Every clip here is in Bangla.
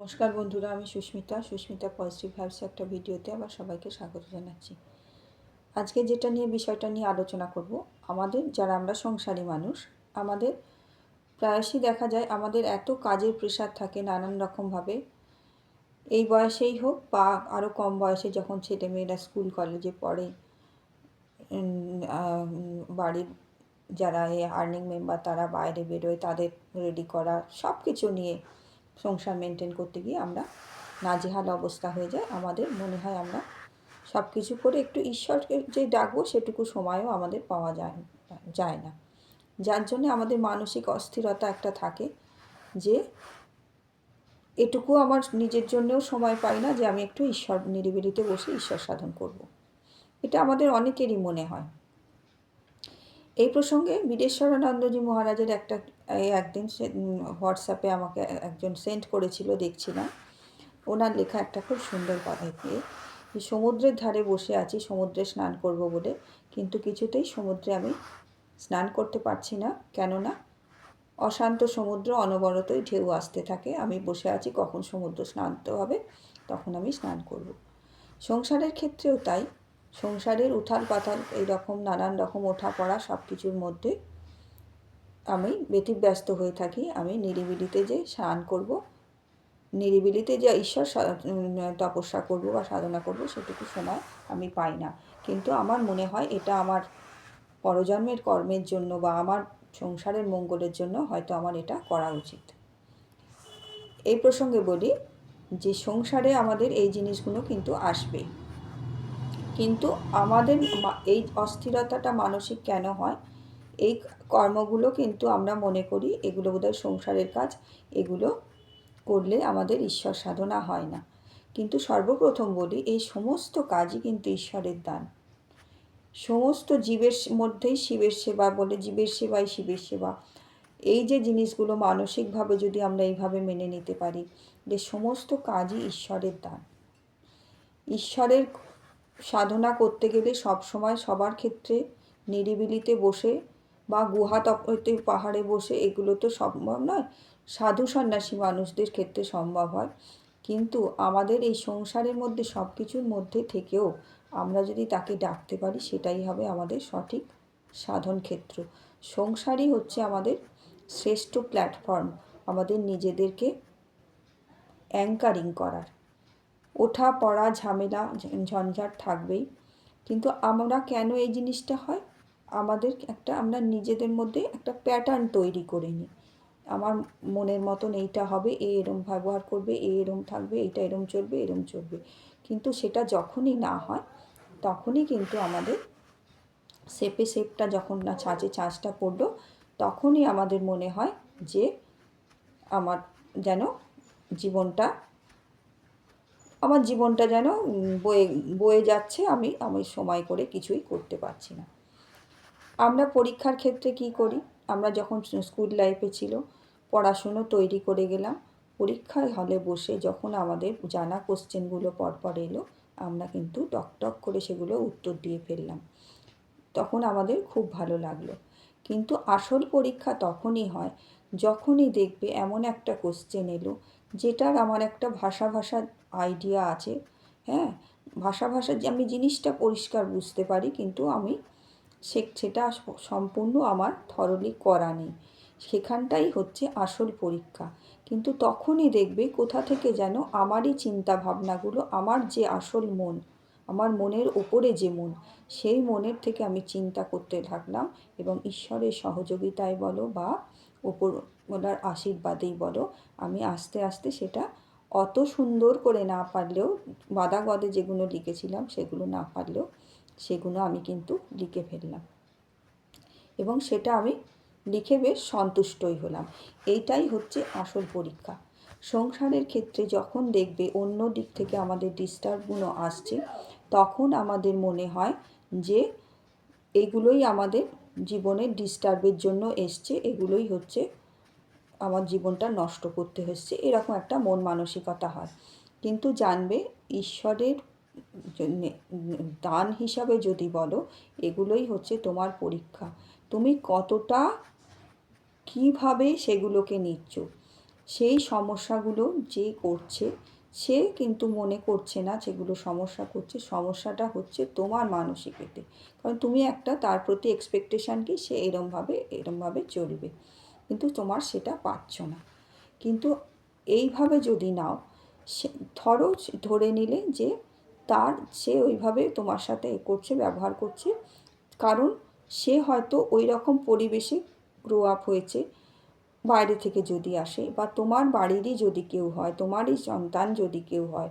নমস্কার বন্ধুরা, আমি সুস্মিতা। সুস্মিতা পজিটিভ ভাইবস একটা ভিডিওতে আবার সবাইকে স্বাগত জানাচ্ছি। আজকে যেটা নিয়ে, বিষয়টা নিয়ে আলোচনা করব, আমাদের যারা আমরা সংসারী মানুষ, আমাদের প্রায়শই দেখা যায় আমাদের এত কাজের প্রেশার থাকে নানান রকমভাবে এই বয়সেই হোক বা আরও কম বয়সে যখন ছেলে মেয়েরা স্কুল, কলেজে পড়ে বাড়ির যারা এই আর্নিং মেম্বার তারা বাইরে বেরোয়, তাদের রেডি করা সব কিছু নিয়ে সংসার মেনটেন করতে গিয়ে আমরা নাজেহাল অবস্থা হয়ে যায় আমাদের মনে হয় আমরা সব কিছু করে একটু ঈশ্বরকে যে ডাকবো, সেটুকু সময়ও আমাদের পাওয়া যায় যায় না। যার জন্য আমাদের মানসিক অস্থিরতা একটা থাকে যে এটুকু আমার নিজের জন্যও সময় পাই না যে আমি একটু ঈশ্বর নিরিবিলিতে বসে ঈশ্বর সাধন করব। এটা আমাদের অনেকেরই মনে হয়। এই প্রসঙ্গে বিদেশ্বরানন্দজি মহারাজের একটা একদিন সে হোয়াটসঅ্যাপে আমাকে একজন সেন্ড করেছিল, দেখছিলাম। ওনার লেখা একটা খুব সুন্দর কথা দিয়ে সমুদ্রের ধারে বসে আছি, সমুদ্রে স্নান করব বলে, কিন্তু কিছুতেই সমুদ্রে আমি স্নান করতে পারছি না। কেননা অশান্ত সমুদ্র, অনবরতই ঢেউ আসতে থাকে। আমি বসে আছি, কখন সমুদ্র স্নান্ত হবে, তখন আমি স্নান করব। সংসারের ক্ষেত্রেও তাই। সংসারের উথাল পাথাল এইরকম নানান রকম ওঠা পড়া সব কিছুর মধ্যে আমি ব্যতিব্যস্ত হয়ে থাকি। আমি নিরিবিলিতে যে স্নান করব, নিরিবিলিতে যে ঈশ্বর তপস্যা করব বা সাধনা করব, সেটুকু সময় আমি পাই না। কিন্তু আমার মনে হয় এটা আমার পরজন্মের কর্মের জন্য বা আমার সংসারের মঙ্গলের জন্য হয়তো আমার এটা করা উচিত। এই প্রসঙ্গে বলি যে সংসারে আমাদের এই জিনিসগুলো কিন্তু আসবে। কিন্তু আমাদের এই অস্থিরতাটা মানসিক কেন হয়? এই কর্মগুলো কিন্তু আমরা মনে করি এগুলো বোধহয় সংসারের কাজ, এগুলো করলে আমাদের ঈশ্বর সাধনা হয় না। কিন্তু সর্বপ্রথম বলি, এই সমস্ত কাজই কিন্তু ঈশ্বরের দান। সমস্ত জীবের মধ্যেই শিবের সেবা বলে, জীবের সেবাই শিবের সেবা। এই যে জিনিসগুলো মানসিকভাবে যদি আমরা এইভাবে মেনে নিতে পারি, যে সমস্ত কাজই ঈশ্বরের দান। ঈশ্বরের সাধনা করতে গেলে সব সময় সবার ক্ষেত্রে নিরিবিলিতে বসে বা গুহা তপতে পাহাড়ে বসে এগুলো তো সম্ভব নয়। সাধু সন্ন্যাসী মানুষদের ক্ষেত্রে সম্ভব হয়। কিন্তু আমাদের এই সংসারের মধ্যে সব কিছুর মধ্যে থেকেও আমরা যদি তাকে ডাকতে পারি, সেটাই হবে আমাদের সঠিক সাধন ক্ষেত্র। সংসারই হচ্ছে আমাদের শ্রেষ্ঠ প্ল্যাটফর্ম আমাদের নিজেদেরকে অ্যাঙ্কারিং করার। ওঠা পড়া ঝামেলা ঝঞ্ঝাট থাকবেই। কিন্তু আমরা কেন এই জিনিসটা হয়? আমাদের একটা, আমরা নিজেদের মধ্যে একটা প্যাটার্ন তৈরি করে নিই। আমার মনের মতন এইটা হবে, এ এরম ব্যবহার করবে, এ এরম থাকবে, এইটা এরম চলবে এরম চলবে। কিন্তু সেটা যখনই না হয়, তখনই কিন্তু আমাদের সেপে সেপটা যখন না ছাঁচে ছাঁচটা পড়ল, তখনই আমাদের মনে হয় যে আমার যেন জীবনটা আমার জীবনটা যেন বয়ে বয়ে যাচ্ছে, আমি আমি সময় করে কিছুই করতে পারছি না। আমরা পরীক্ষার ক্ষেত্রে কি করি? আমরা যখন স্কুল লাইফে ছিল, পড়াশুনো তৈরি করে গেলাম পরীক্ষার হলে বসে যখন আমাদের জানা কোশ্চেনগুলো পরপর এলো, আমরা কিন্তু টক টক করে সেগুলো উত্তর দিয়ে ফেললাম। তখন আমাদের খুব ভালো লাগল। কিন্তু আসল পরীক্ষা তখনই হয় যখনই দেখবে এমন একটা কোশ্চেন এলো, যেটার আমার একটা ভাষা ভাষা আইডিয়া আছে হ্যাঁ? ভাষা ভাষা যে আমি জিনিসটা পরিষ্কার বুঝতে পারি, কিন্তু আমি সে, সেটা সম্পূর্ণ আমার থরলি করা নেই। সেখানটাই হচ্ছে আসল পরীক্ষা। কিন্তু তখনই দেখবে কোথা থেকে যেন আমারই চিন্তা ভাবনাগুলো আমার যে আসল মন, আমার মনের ওপরে যে মন, সেই মনের থেকে আমি চিন্তা করতে থাকলাম এবং ঈশ্বরের সহযোগিতায় বলো বা ওপরওয়ালার আশীর্বাদেই বলো। আমি আস্তে আস্তে সেটা অত সুন্দর করে না পারলেও বাদা গদে যেগুলো লিখেছিলাম সেগুলো না পারলেও, সেগুলো আমি কিন্তু লিখে ফেললাম। এবং সেটা আমি লিখে বেশ সন্তুষ্টই হলাম। এইটাই হচ্ছে আসল পরীক্ষা। সংসারের ক্ষেত্রে যখন দেখবে অন্য দিক থেকে আমাদের ডিস্টার্বগুলো আসছে, তখন আমাদের মনে হয় যে, এগুলোই আমাদের জীবনের ডিস্টার্বের জন্য এসছে, এগুলোই হচ্ছে আমার জীবনটা নষ্ট করতে হচ্ছে, এরকম একটা মন মানসিকতা হয়। কিন্তু জানবে ঈশ্বরের দান হিসাবে যদি বলো, এগুলোই হচ্ছে তোমার পরীক্ষা। তুমি কতটা, কীভাবে সেগুলোকে নিচ্ছ? সেই সমস্যাগুলো যে করছে সে কিন্তু মনে করছে না যেগুলো সমস্যা করছে। সমস্যাটা হচ্ছে তোমার মানসিকতে কারণ তুমি একটা তার প্রতি এক্সপেকটেশান কি সে এরমভাবে এরমভাবে চলবে। কিন্তু তোমার সেটা পাচ্ছ না। কিন্তু এইভাবে যদি নাও, সে ধরো ধরে নিলে যে তার, সে ওইভাবে তোমার সাথে এ করছে, ব্যবহার করছে। কারণ সে হয়তো ওই রকম পরিবেশে গ্রো আপ হয়েছে। বাইরে থেকে যদি আসে বা তোমার বাড়িরই যদি কেউ হয়, তোমারই সন্তান যদি কেউ হয়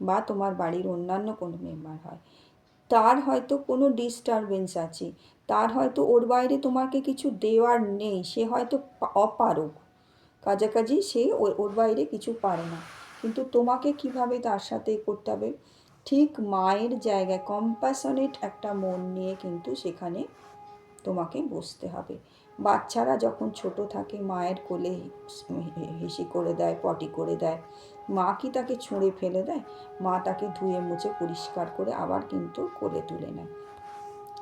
বা তোমার বাড়ির অন্যান্য কোনো মেম্বার হয়, তার হয়তো কোনো ডিস্টারবেন্স আছে, তার হয়তো ওর বাইরে তোমাকে কিছু দেওয়ার নেই, সে হয়তো অপারক কাজাকাজি সে ওর বাইরে কিছু পারে না। কিন্তু তোমাকে কীভাবে তার সাথে করতে হবে? ঠিক মায়ের জায়গায় কম্প্যাশনেট একটা মন নিয়ে কিন্তু সেখানে তোমাকে বসতে হবে। বাচ্চারা যখন ছোট থাকে, মায়ের কোলে হেসি করে দেয়, পটি করে দেয়, মা কি তাকে ছুঁড়ে ফেলে দেয়? মা তাকে ধুয়ে মুছে পরিষ্কার করে আবার কিন্তু কোলে তুলে নেয়।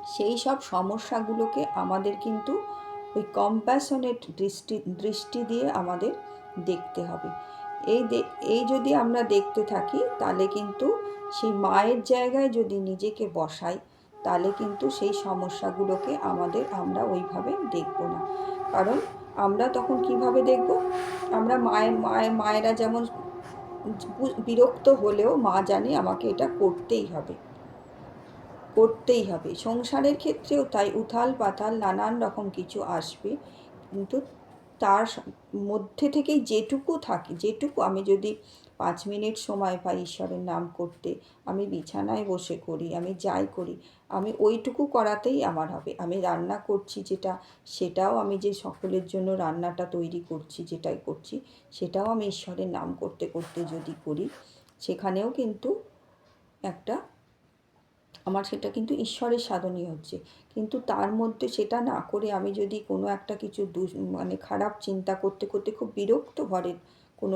সেই সব সমস্যাগুলোকে আমাদের কিন্তু ওই কম্প্যাশনেট দৃষ্টি দৃষ্টি দিয়ে আমাদের দেখতে হবে। এই এই যদি আমরা দেখতে থাকি, তাহলে কিন্তু সেই মায়ের জায়গায় যদি নিজেকে বসাই তাহলে কিন্তু সেই সমস্যাগুলোকে আমাদের আমরা ওইভাবে দেখব না। কারণ আমরা তখন কীভাবে দেখব? আমরা মায়ের মায়ের, মায়েরা যেমন বিরক্ত হলেও মা জানে আমাকে এটা করতেই হবে। করতেই হবে। সংসারের ক্ষেত্রেও তাই উথাল পাতাল নানান রকম কিছু আসবে। কিন্তু তার মধ্যে থেকেই যেটুকু থাকে, যেটুকু আমি যদি পাঁচ মিনিট সময় পাই ঈশ্বরের নাম করতে। আমি বিছানায় বসে করি, আমি যাই করি। আমি ওইটুকু করাতেই আমার হবে। আমি রান্না করছি যেটা, সেটাও আমি যে সকলের জন্য রান্নাটা তৈরি করছি, যেটাই করছি, সেটাও আমি ঈশ্বরের নাম করতে করতে যদি করি, সেখানেও কিন্তু একটা, আমার সেটা কিন্তু ঈশ্বরের সাধনই হচ্ছে। কিন্তু তার মধ্যে সেটা না করে আমি যদি কোনো একটা কিছু মানে খারাপ চিন্তা করতে করতে খুব বিরক্ত ঘরের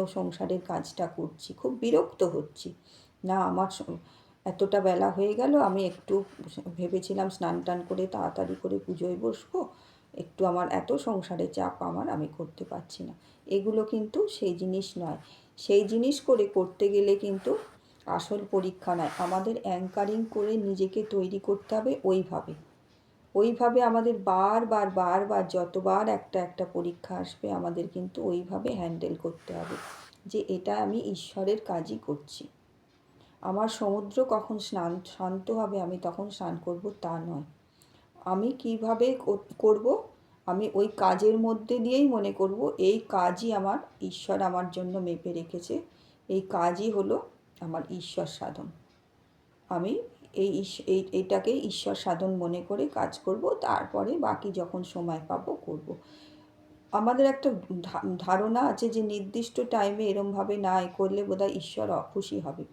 সংসারের কাজটা করছি, খুব বিরক্ত হচ্ছি। না, আমার এতটা বেলা হয়ে গেল, আমি একটু ভেবেছিলাম স্নান টান করে তাড়াতাড়ি করে পুজোয় বসবো, একটু আমার এত সংসারে চাপ আমার, আমি করতে পারছি না। এগুলো কিন্তু সেই জিনিস নয়। সেই জিনিস করে করতে গেলে কিন্তু আসল পরীক্ষা নয়। আমাদের অ্যাঙ্কারিং করে নিজেকে তৈরি করতে হবে ওইভাবে। ওইভাবে আমাদের বারবার বারবার যতবার একটা একটা পরীক্ষা আসবে, আমাদের কিন্তু ওইভাবে হ্যান্ডেল করতে হবে যে এটা আমি ঈশ্বরের কাজই করছি। আমার সমুদ্র কখন স্নান, শান্ত হবে, আমি তখন স্নান করব তা নয়। আমি কীভাবে করব? আমি ওই কাজের মধ্যে দিয়েই মনে করব, এই কাজই আমার ঈশ্বর আমার জন্য মেপে রেখেছে, এই কাজই হলো আমার ঈশ্বর সাধন। আমি এই এই, এইটাকে ঈশ্বর সাধন মনে করে কাজ করব, তারপরে বাকি যখন সময় পাবো করব। আমাদের একটা ধারণা আছে যে নির্দিষ্ট টাইমে এরমভাবে না করলে বোধহয় ঈশ্বর অখুশি হবে।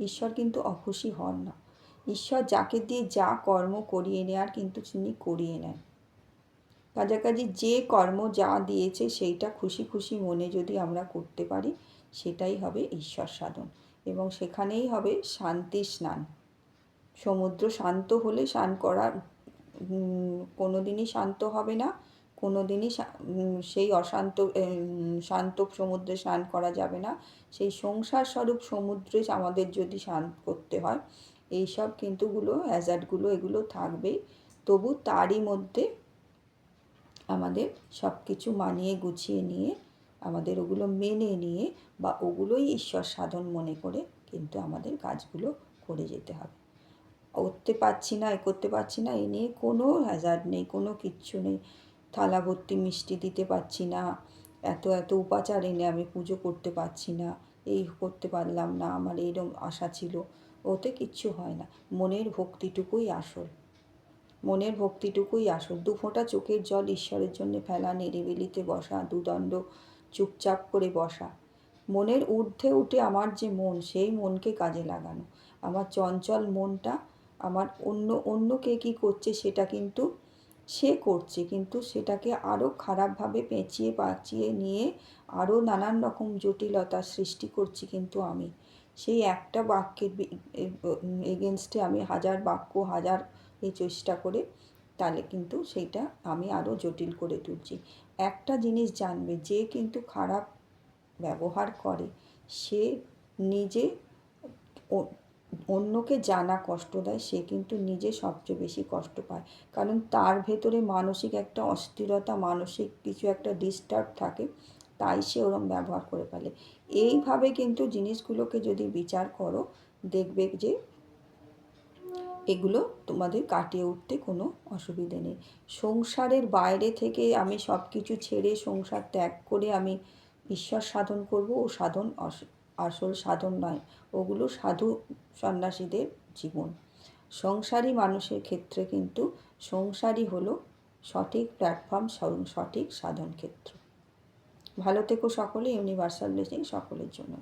ঈশ্বর কিন্তু অখুশি হন না। ঈশ্বর যাকে দিয়ে যা কর্ম করিয়ে নেয়ার কিন্তু তিনি করিয়ে নেন। কাছাকাছি যে কর্ম যা দিয়েছে, সেইটা খুশি খুশি মনে যদি আমরা করতে পারি, সেটাই হবে ঈশ্বর সাধন। এবং সেখানেই হবে শান্তি স্নান। সমুদ্র শান্ত হলে স্নান করা কোনো দিনই শান্ত হবে না কোনো দিনই সেই অশান্ত শান্ত সমুদ্রে স্নান করা যাবে না। সেই সংসার স্বরূপ সমুদ্রে আমাদের যদি স্নান করতে হয়, এইসব কিন্তুগুলো হ্যাজার্ডগুলো এগুলো থাকবেই তবু তারই মধ্যে আমাদের সব কিছু মানিয়ে গুছিয়ে নিয়ে, আমাদের ওগুলো মেনে নিয়ে বা ওগুলোই ঈশ্বর সাধন মনে করে কিন্তু আমাদের কাজগুলো করে যেতে হবে। করতে পারছি না, এ করতে পারছি না, এ নিয়ে কোনো হ্যাজার্ড নেই, কোনো কিচ্ছু নেই। থালা ভর্তি মিষ্টি দিতে পারছি না, এত এত উপাচার এনে আমি পুজো করতে পারছি না, এই করতে পারলাম না, আমার এইরকম আশা ছিল। ওতে কিচ্ছু হয় না, মনের ভক্তিটুকুই আসল। মনের ভক্তিটুকুই আসল। দু ফোঁটা চোখের জল ঈশ্বরের জন্য ফেলা, নিরিবিলিতে বসা, দুদণ্ড চুপচাপ করে বসা। মনের ঊর্ধ্বে উঠে আমার যে মন, সেই মনকে কাজে লাগানো। আমার চঞ্চল মনটা আমার অন্য অন্য কে কী করছে সেটা কিন্তু সে করছে। কিন্তু সেটাকে আরও খারাপভাবে পেঁচিয়ে পাচিয়ে নিয়ে আরও নানান রকম জটিলতা সৃষ্টি করছি কিন্তু আমি। সেই একটা বাক্যের এগেনস্টে আমি হাজার বাক্য, হাজার এই চেষ্টা করে তাহলে কিন্তু সেইটা আমি আরও জটিল করে তুলছি। একটা জিনিস জানবে, যে কিন্তু খারাপ ব্যবহার করে, সে নিজে অন্যকে জানা কষ্ট দেয়, সে কিন্তু নিজে সবচেয়ে বেশি কষ্ট পায়। কারণ তার ভেতরে মানসিক একটা অস্থিরতা, মানসিক কিছু একটা ডিস্টার্ব থাকে, তাই সে ওরম ব্যবহার করে ফেলে। এইভাবে কিন্তু জিনিসগুলোকে যদি বিচার করো, দেখবে যে এগুলো তোমাদের কাটিয়ে উঠতে কোনো অসুবিধে নেই। সংসারের বাইরে থেকে আমি সব কিছু ছেড়ে সংসার ত্যাগ করে আমি ঈশ্বর সাধন করব ও সাধন আসল সাধন নয়, ওগুলো সাধু সন্ন্যাসীদের জীবন। সংসারী মানুষের ক্ষেত্রে কিন্তু সংসারই হলো সঠিক প্ল্যাটফর্ম সঠিক সাধন ক্ষেত্র ভালো থেকো সকলে ইউনিভার্সাল ব্লেসিং সকলের জন্য।